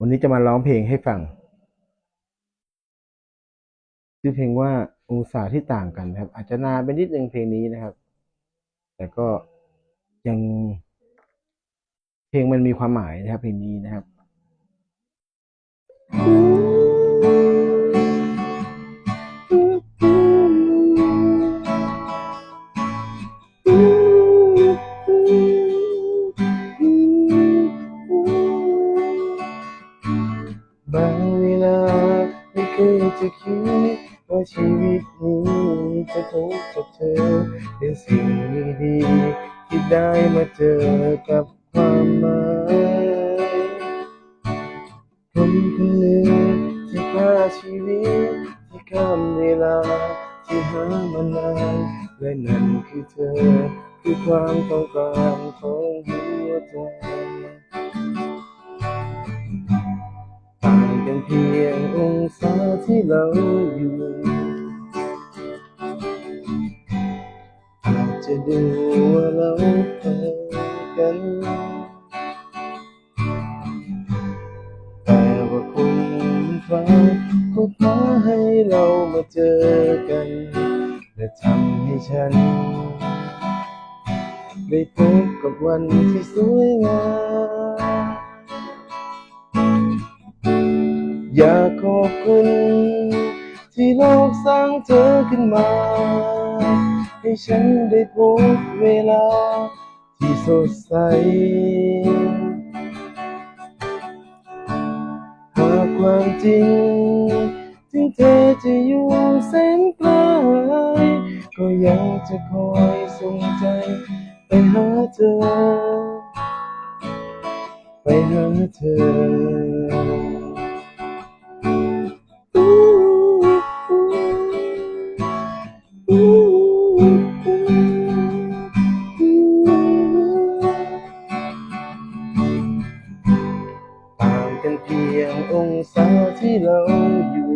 วันนี้จะมาร้องเพลงให้ฟัง ชื่อเพลงว่าองศาที่ต่างกันครับ อาจจะนานไปนิดนึงเพลงนี้นะครับ แต่ก็ยังเพลงมันมีความหมายนะครับเพลงนี้นะครับบ ลาไม่เคยจะคิดว่าชีวิตนี้จะพบกับเธอเป็นสิ่งดีๆที่ได้มาเจอกับความหมายคนคนหนึ่งที่พาชีวิตที่ข้ามเวลาที่หามานานและนั่นคือเธอคือความต้องการของหัวใจ เพียงองศาที่เราอยู่อาจจะดูว่าเราห่างกัน แต่ว่าคุณฟ้าก็พาให้เรามาเจอกัน และทำให้ฉัน ได้พบกับวันที่สวยงาม อยากขอบคุณ ที่โลกสร้างเธอขึ้นมา ให้ฉันได้พบเวลา ที่สดใส หากความจริง ถึงเธอจะอยู่แสนไกล ก็ยังจะคอยส่งใจ ไปหาเธอ ไปหาเธอ อาที่เราอยู่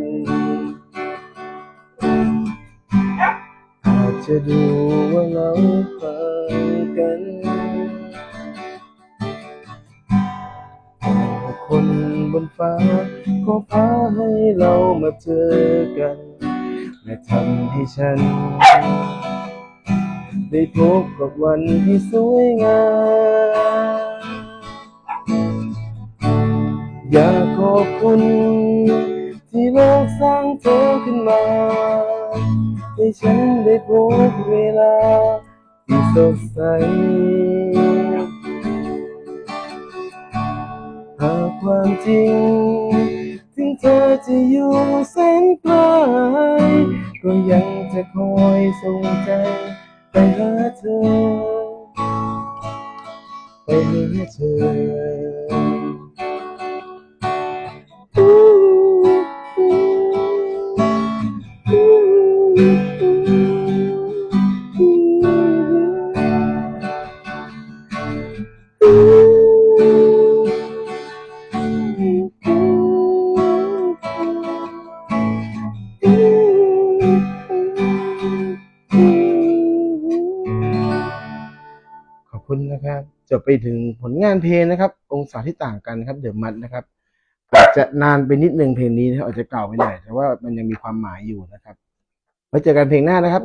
อาจจะดูว่าเราห่างกันแต่คนบนฟ้าก็พาให้เรามาเจอกันและทำให้ฉัน ได้พบกับวันที่สวยงาม อยากขอบคุณ ที่โลกสร้างเธอขึ้นมาให้ฉันได้พบเวลาที่สดใสหากความจริง ถึงเธอจะอยู่แสนไกลก็ยังจะคอยส่งใจไปหาเธอ ไปหาเธอ ขอบคุณนะครับ จะไปถึงผลงานเพลงนะครับ องศาที่ต่างกันครับ เดอะมัดนะครับ อาจจะนานไปนิดนึงเพลงนี้นะอาจจะเก่าไปหน่อยแต่ว่ามันยังมีความหมายอยู่นะครับไว้เจอกันเพลงหน้านะครับ